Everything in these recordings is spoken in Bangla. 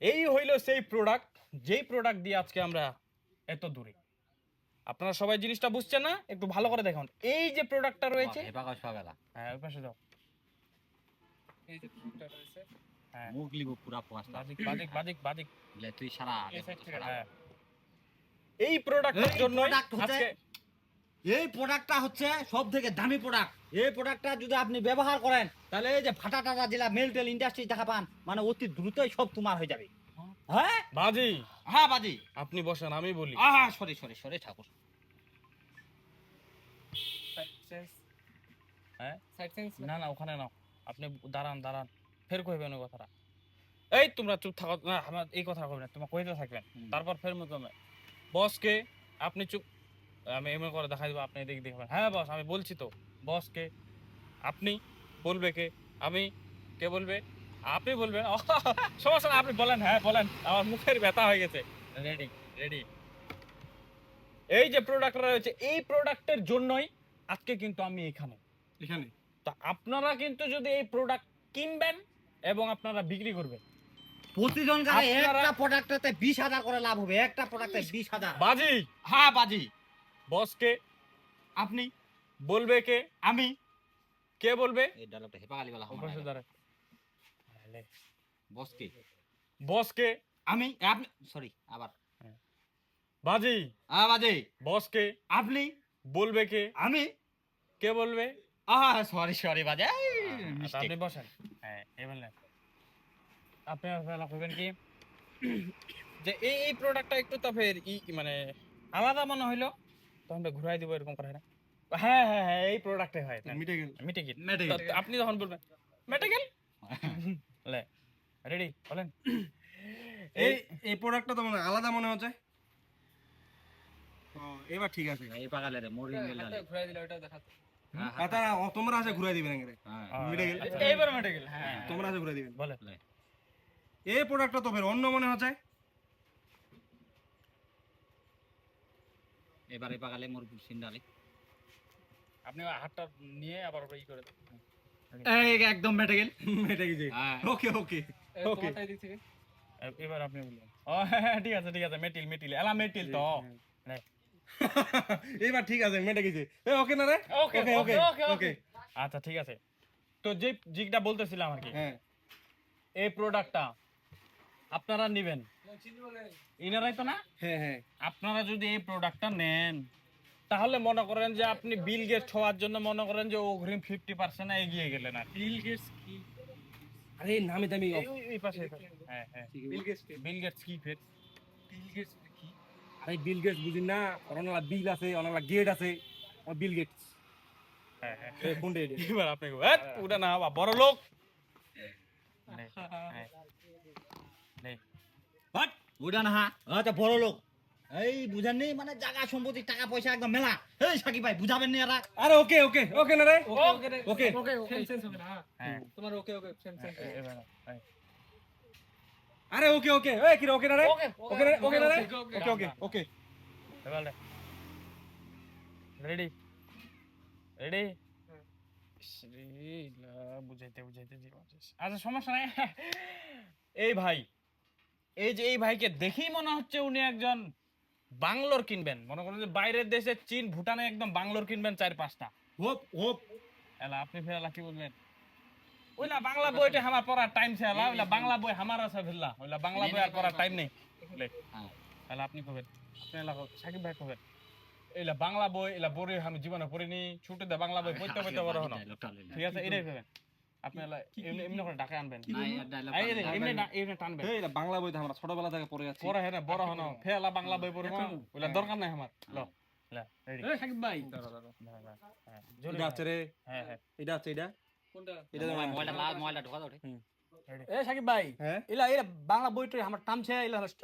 এই হইল সেই প্রোডাক্ট যেই প্রোডাক্ট দিয়ে আজকে আমরা এত দূরে। আপনারা সবাই জিনিসটা বুঝছেন না? একটু ভালো করে দেখুন। এই যে প্রোডাক্টটা রয়েছে এবার সবেলা। হ্যাঁ ওই পাশে যাও। এই যে ফুলটা রয়েছে। হ্যাঁ। মুখ লিবো পুরা পাঁচটা। বাদিক বাদিক বাদিক বাদিক। তুই সারা এই থেকে হ্যাঁ। এই প্রোডাক্টের জন্য আজকে এই প্রোডাক্টটা হচ্ছে সব থেকে দামি প্রোডাক্ট এই প্রোডাক্টটা যদি আপনি ব্যবহার করেন তাহলে এই যে ফাটা টাটা জেলা মেল টেল ইন্ডাস্ট্রি দেখা পান মানে অতি দ্রুতই সব তোমার হয়ে যাবে। হ্যাঁ? বাজি? হ্যাঁ বাজি। আপনি বসেন আমি বলি। আহা সরি সরি সরি ঠাকুর। হ্যাঁ? না না ওখানে নাও। আপনি দাঁড়ান দাঁড়ান। ফের কইবেন ওই কথাটা। এই তোমরা চুপ থাকো না আমার এই কথা কইবে না তোমরা কইতে থাকবেন। তারপর ফের মুখ বসকে আপনি চুপ আমি এমন করে দেখাই দেবো আপনি এদিকে দেখবেন। হ্যাঁ বস আমি বলছি তো। বসকে আপনি বলবে কে? আমি কে বলবে? আপনি বলবেন। সমস্যা না আপনি বলেন হ্যাঁ বলেন। আমার মুখের ব্যথা হয়ে গেছে। রেডি রেডি এই যে প্রোডাক্টটা রয়েছে এই প্রোডাক্টের জন্যই আজকে কিন্তু আমি এখানে। এখানে? তা আপনারা কিন্তু যদি এই প্রোডাক্ট কিনবেন এবং আপনারা বিক্রি করবেন। প্রতিজন একটা প্রোডাক্টতে বিশ হাজার করে লাভ হবে। একটা প্রোডাক্টে বিশ হাজার। বাজি? হ্যাঁ বাজি। বসকে আপনি বলবে কে? আমি। কে বলবে? এই ডায়লগটা হেপা গালি বলা ওপাশে দাঁড়ায়। আলে, বস কি? বসকে আমি। আপনি সরি আবার। বাজি। আ বাজি। বসকে আপনি। বলবে কে? আমি। কে বলবে? আহা সরি সরি বাজে। আপনি বসেন। হ্যাঁ এই বললেন। আপনি আপনারা করবেন কি? যে এই এই প্রোডাক্টটা একটু তো ফের ই মানে আলাদা মনে হইল তো আমরা ঘুরাই দিব এরকম করে না হ্যাঁ হ্যাঁ হ্যাঁ এই প্রোডাক্টে হয় মিটে গেল মিটে গেল আপনি যখন বলবেন মেটে গেল লে রেডি বলেন। এই এই প্রোডাক্টটা তো মানে আলাদা মনে হচ্ছে। ও, এবার ঠিক আছে। এই পাগালে রে মোর ঘুরাই দিলে ওটা দেখাতো তারা তোমরা আছে ঘুরাই দিবেন এঙ্গে মিটে গেল। আচ্ছা, এইবার মেটে গেল হ্যাঁ তোমরা আছে ঘুরাই দিবেন বলে এই প্রোডাক্টটা তো ফের অন্য মনে হচ্ছে। এবারে পাগালে মোর সিন্ডালে। আপনি হাতটা নিয়ে আবার ই করে এই একদম মেটে গেল। মিটে গেছে। হ্যাঁ। ওকে ওকে এ- এবার আপনি বললেন ও হ্যাঁ, হ্যাঁ, ঠিক আছে ঠিক আছে মেটিল মেটিল। এলা মেটিল তো। এবার ঠিক আছে মিটে গেছে। ওকে না রে? ওকে ওকে ওকে ওকে ওকে আচ্ছা ঠিক আছে। তো যে জিগটা বলতেছিলাম আর কি হ্যাঁ। এই প্রোডাক্টটা আপনারা নেবেন। ইনারাই তো না? হ্যাঁ হ্যাঁ। আপনারা যদি এই প্রোডাক্টটা নেন তাহলে মনে করেন যে আপনি বিল গেটস হওয়ার জন্য মনে করেন যে অগ্রিম ফিফটি পার্সেন্ট এগিয়ে গেলেন আর বিল গেটস কি? আরে নামি দামি এই পাশে এই পাশে। হ্যাঁ হ্যাঁ। বিল গেটস বিল গেটস কি? ফের? আরে বিল গেটস বুঝিন না অনেকগুলা বিল আছে অনেকগুলা গেট আছে। ও বিল গেটস হ্যাঁ হ্যাঁ। এ কোনটা এটা? এবার আপনি হ্যাঁ ওটা না বাবা বড় লোক। নে, হ্যাঁ। নে। বাট ওটা না হ্যাঁ। আচ্ছা বড় লোক। এই বুঝেননি? মানে জায়গা সম্পত্তি টাকা পয়সা একদম মেলা। এই সাকিব ভাই বুঝাবেন নি এরা? আরে ওকে ওকে ওকে না রে? Okay okay. ওকে ওকে। চেঞ্জ হবে না হ্যাঁ। হ্যাঁ। তোমার ওকে ওকে। আরে ওকে ওকে। এই কি ওকে না রে? ওকে ওকে না রে? ওকে না রে? Okay, okay, okay ready? Ready? বুঝাইতে বুঝাইতে আচ্ছা সমস্যা নাই। এই ভাই এই যে এই ভাইকে দেখেই মনে হচ্ছে উনি একজন বাংলোর কিনবেন। মনে করেন যে বাইরের দেশে চীন ভুটানে একদম বাংলোর কিনবেন চার পাঁচটা। Hope hope. এলা আপনি ফেলা কি বলবেন ওইলা বাংলা বইটা আমার পড়ার টাইম ছে এলা ওইলা বাংলা বই আমার আছে ফেললা ওইলা বাংলা বই আর পড়ার টাইম নেই। লে হ্যাঁ। এলা আপনি কবেন? আপনি এলা সাকিব ভাই কবেন? এইলা বাংলা বই এলা বই আমি জীবনে পড়িনি ছুটে দে বাংলা বই পড়তে পড়তে বড় হনো ঠিক আছে এটাই কবেন? এমনি করে ঢাকা আনবেন। এমনি টানবেন। এটা বাংলা বইতে আমরা ছোটবেলা থেকে পড়ে যাচ্ছি পড়া হ্যাঁ বড় হনো ফেলা বাংলা বই পড়ব। ওইলা দরকার নাই আমার। ল হ্যাঁ হ্যাঁ হ্যাঁ। হ্যাঁ বাংলা বইটা আমার টামছে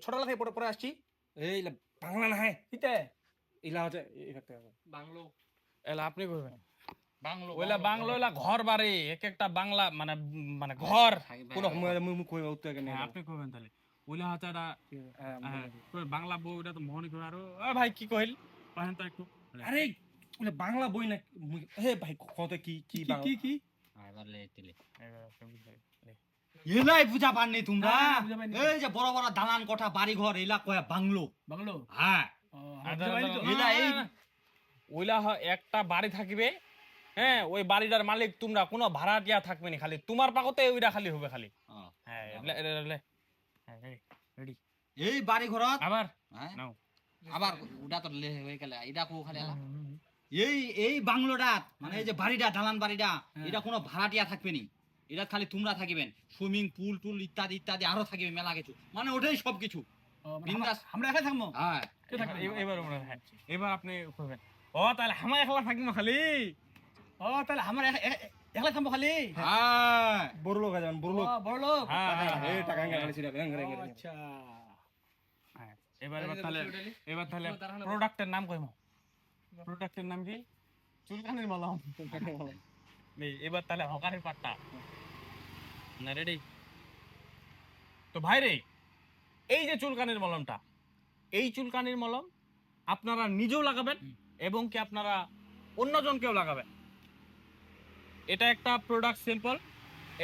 ছোটবেলা থেকে পড়ে পড়ে আসছি। এই বাংলা না হ্যাঁ ইলা হচ্ছে বাংলো। এলা আপনি কইবেন বাংলো ওইলা বাংলো ওইলা ঘর বাড়ি এক একটা বাংলা মানে মানে ঘর। পুরো উত্তর হ্যাঁ, আপনি কইবেন তাহলে। ওইলা হচ্ছে একটা হ্যাঁ, কই বাংলা বই ওটা তো করে আরও ভাই কি কইল পাহেন তো একটু। আরে ওলে বাংলা বই না হে ভাই কত কি কি কি কি এবার লে তিলে এবার আপনি বুঝলেন। লে। এলাই বুঝা পাননি তোমরা। এই যে বড় বড় দালান কোঠা বাড়ি ঘর এলা কয়া বাংলো? বাংলো? হ্যাঁ। আচ্ছা, ওইলা একটা বাড়ি থাকবে হ্যাঁ ওই বাড়িটার মালিক তোমরা কোনো ভাড়াটিয়া থাকবে না খালি। তোমার পাকতে ওইটা খালি হবে খালি। হ্যাঁ। হ্যাঁ, ready। এই বাড়ি ঘরত আবার? হ্যাঁ, নাও। আবার ওটা তো লে হয়ে গেলে এটা কো খালি এই এই বাংলোটা মানে এই যে বাড়িটা দালান বাড়িটা এটা কোনো ভাড়াটিয়া থাকবে নি। এটা খালি তোমরা থাকিবেন। সুইমিং পুল টুল ইত্যাদি ইত্যাদি আরও থাকবে মেলা কিছু। মানে ওটাই সব কিছু মানে বিন্দাস। আমরা- একাই থাকব? হ্যাঁ? এবার- হয়, হ্যাঁ। এবার আপনি ও তাহলে আমার একলা থাকব খালি। ও তাহলে আমরা একা- একা- খালি? হ্যাঁ। বড় লোক আছে বড় লোক। বড় লোক? হ্যাঁ, হ্যাঁ, হ্যাঁ। টাকা আচ্ছা। এবার এবার তাহলে এবার তাহলে। প্রোডাক্টের নাম কইমো। প্রোডাক্টের নাম কি? চুলকানির মলম। এবার তাহলে হকারের পাট্টা। না রেডি তো ভাই রে এই যে চুলকানির মলমটা এই চুলকানির মলম আপনারা নিজেও লাগাবেন এবং কি আপনারা অন্যজনকেও লাগাবেন? এটা একটা প্রোডাক্ট সিম্পল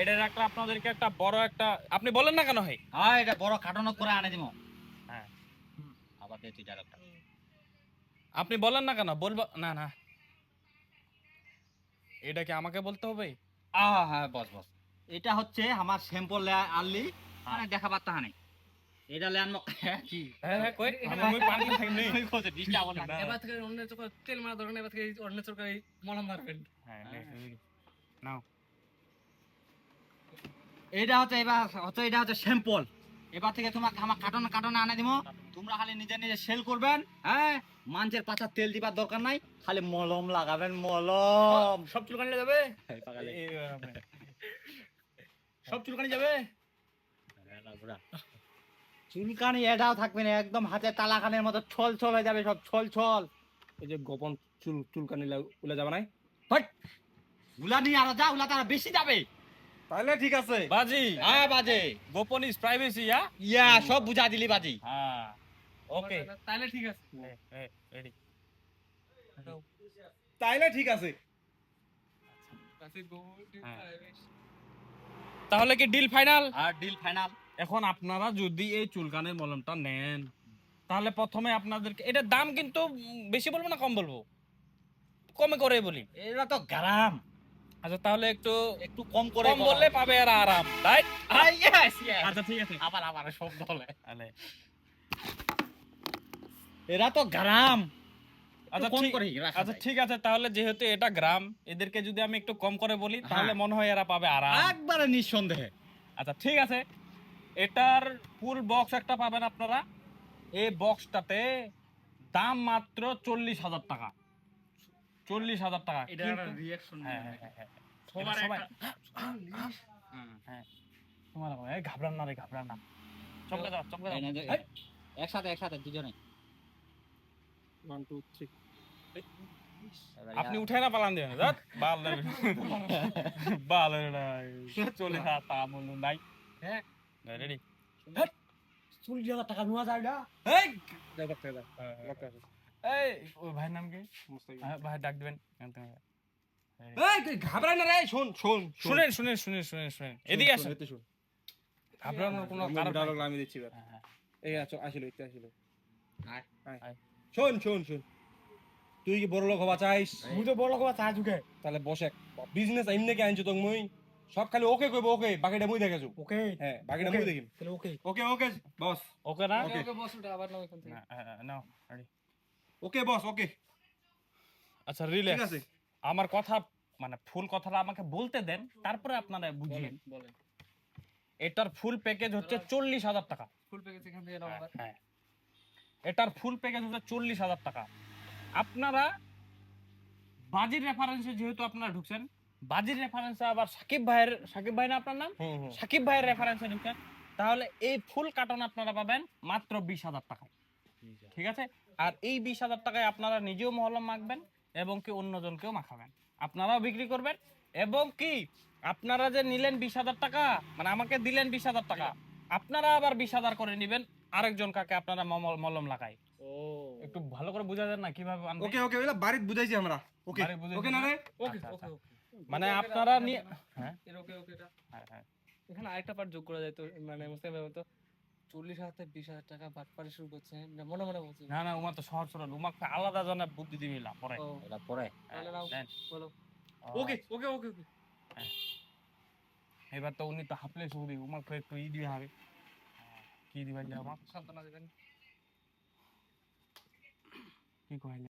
এটার একটা আপনাদেরকে একটা বড় একটা আপনি বলেন না কেন ভাই? হ্যাঁ এটা বড় কাটনত করে আনে দিব। হ্যাঁ। আবার দে তুই ডায়লগটা আপনি বলেন না কেন? বলব না না। এটা কি আমাকে বলতে হবে? আহ হ্যাঁ বস বস। এটা হচ্ছে আমার স্যাম্পল আনলি মানে দেখা পাত্তা হানে এটা লেন মক কি? হ্যাঁ হ্যাঁ কই? আমি পানি খাই নেই। কই কোতে ডিস্টার্ব না না। এবার থেকে অন্য চোখে তেল মারা দরকার এবার থেকে অন্য চোখে মলম মারবেন। হ্যাঁ। নাও। এটা হচ্ছে এবার হচ্ছে এটা হচ্ছে স্যাম্পল এবার থেকে তোমাকে আমার কাটন কাটনে আনে দিব তোমরা খালি নিজে নিজে সেল করবেন হ্যাঁ? মাঞ্চের পাছার তেল দিবার দরকার নাই খালি মলম লাগাবেন মলম। সব চুলকানি যাবে? সব চুলকানি যাবে? চুলকানি এটাও থাকবে না একদম হাতে তালাখানের মতো ছল ছল হয়ে যাবে সব ছল ছল এই যে গোপন চুল চুলকানি উলে যাবে নাই? হট! উলা নিয়ে আরও যা উলা তারা বেশি যাবে। তাহলে ঠিক আছে। বাজি? হ্যাঁ বাজে। গোপন ইজ প্রাইভেসি ইয়া ইয়া সব বুঝা দিলি বাজি। হ্যাঁ। ওকে তাহলে ঠিক আছে। রেডি তাইলে ঠিক আছে। হ্যাঁ। তাহলে কি ডিল ফাইনাল আর ডিল ফাইনাল এখন আপনারা যদি এই চুলকানের মলমটা নেন তাহলে প্রথমে আপনাদেরকে এটার দাম কিন্তু বেশি বলব না কম বলব? কমে করে বলি। এটা তো গ্রাম। আচ্ছা তাহলে একটু একটু কম করে কম বললে পাবে আর আরাম রাইট ইয়েস ইয়েস আচ্ছা ঠিক আছে। আবার আবার শব্দ হলে। তাহলে। এরা তো গ্রাম। আচ্ছা কম ঠিক করে আচ্ছা ঠিক আছে তাহলে যেহেতু এটা গ্রাম এদেরকে যদি আমি একটু কম করে বলি তাহলে হ্যাঁ। মনে হয় এরা পাবে আরাম। একবারে নিঃসন্দেহে। আচ্ছা ঠিক আছে। এটার ফুল বক্স একটা পাবেন আপনারা। এই বক্সটাতে দাম মাত্র চল্লিশ হাজার টাকা। চল্লিশ হাজার টাকা। এটা রিয়াকশন হ্যাঁ, হ্যাঁ, হ্যাঁ। সবার সবাই তোমার ঘাবড়ান না রে ঘাবড়ান না। চমকে দাও চমকে দাও। এই না যে- একসাথে একসাথে দুজনে। ওয়ান টু থ্রি আপনি উঠে না পালান দেবেন জাত বাল বাল চলে না তা মনে নাই। হ্যাঁ। রেডি চল্লিশ হাজার টাকা নেওয়া যায় না। এই! এই ভাইয়ের নাম কি? হ্যাঁ, ভাই ডাক দিবেন। এই। তুই না রে শোন শোন শুনেন শুনেন শুনেন শুনেন শুনেন। এদিকে আসেন। ঘাবড়ানোর কোনো কারণ ডায়লগ আমি দিচ্ছি এবার। এই আছো আসিল ইতে আসিল। আয়, আয়। আয়। শোন শোন শোন। তুই কি বড় লোক হবা চাইস মুই তো বড় লোক চা ঝুঁকে তাহলে বসে বিজনেস এমনি কে আনছো তো মুই? সব খালি ওকে কইব ওকে। বাকিটা মুই দেখাছো ওকে। হ্যাঁ বাকিটা মুই দেখিম তাহলে ওকে। ওকে ওকে বস। ওকে না? ওকে বস ওটা আবার নাও এখান থেকে। না, হ্যাঁ, হ্যাঁ, নাও ready। ওকে বস ওকে। আচ্ছা ঠিক আছে। আমার কথা মানে ফুল কথাটা আমাকে বলতে দেন তারপরে আপনারা বুঝিয়েন বলেন এটার ফুল প্যাকেজ হচ্ছে চল্লিশ হাজার টাকা। ফুল প্যাকেজ এখান থেকে নাও হ্যাঁ এটার ফুল প্যাকেজ হচ্ছে চল্লিশ হাজার টাকা। আপনারা বাজির রেফারেন্সে যেহেতু আপনারা ঢুকছেন বাজির রেফারেন্সে আবার সাকিব ভাইয়ের সাকিব ভাই না আপনার নাম? সাকিব ভাইয়ের রেফারেন্সে ঢুকছেন তাহলে এই ফুল কার্টন আপনারা পাবেন মাত্র বিশ হাজার টাকায়। ঠিক আছে? আর এই বিশ হাজার টাকায় আপনারা নিজেও মহলম মাখবেন এবং কি অন্যজনকেও মাখাবেন আপনারাও বিক্রি করবেন এবং কি আপনারা যে নিলেন বিশ হাজার টাকা মানে আমাকে দিলেন বিশ হাজার টাকা আপনারা আবার বিশ হাজার করে নেবেন আরেকজন কাকে আপনারা মলম লাগাই একটু ভালো করে বুঝা যান না কীভাবে? ওকে ওকে ওইলা বাড়িতে বুঝাইছি আমরা ওকে ওকে না রে ওকে আচ্ছা, ওকে আচ্ছা। মানে আপনারা নিয়ে হ্যাঁ ওকে ওকে এটা হ্যাঁ, হ্যাঁ। এখানে আরেকটা পার্ট যোগ করা যায় তো মানে মুসলিম তো চল্লিশ হাজার থেকে বিশ হাজার টাকা বাটপারে শুরু করছে। মনে মনে বলছে। না না উমা তো সহজ সরল উমাকে আলাদা জনের বুদ্ধি পরে। এটা পরে। দেন। বলো। ওকে ওকে ওকে ওকে। এবার তো উনি তো হাফলে সুদি উমাকে একটু ই দিবে হবে কি দিবেন আমার সান্ত্বনা দেবেন। কি কইলে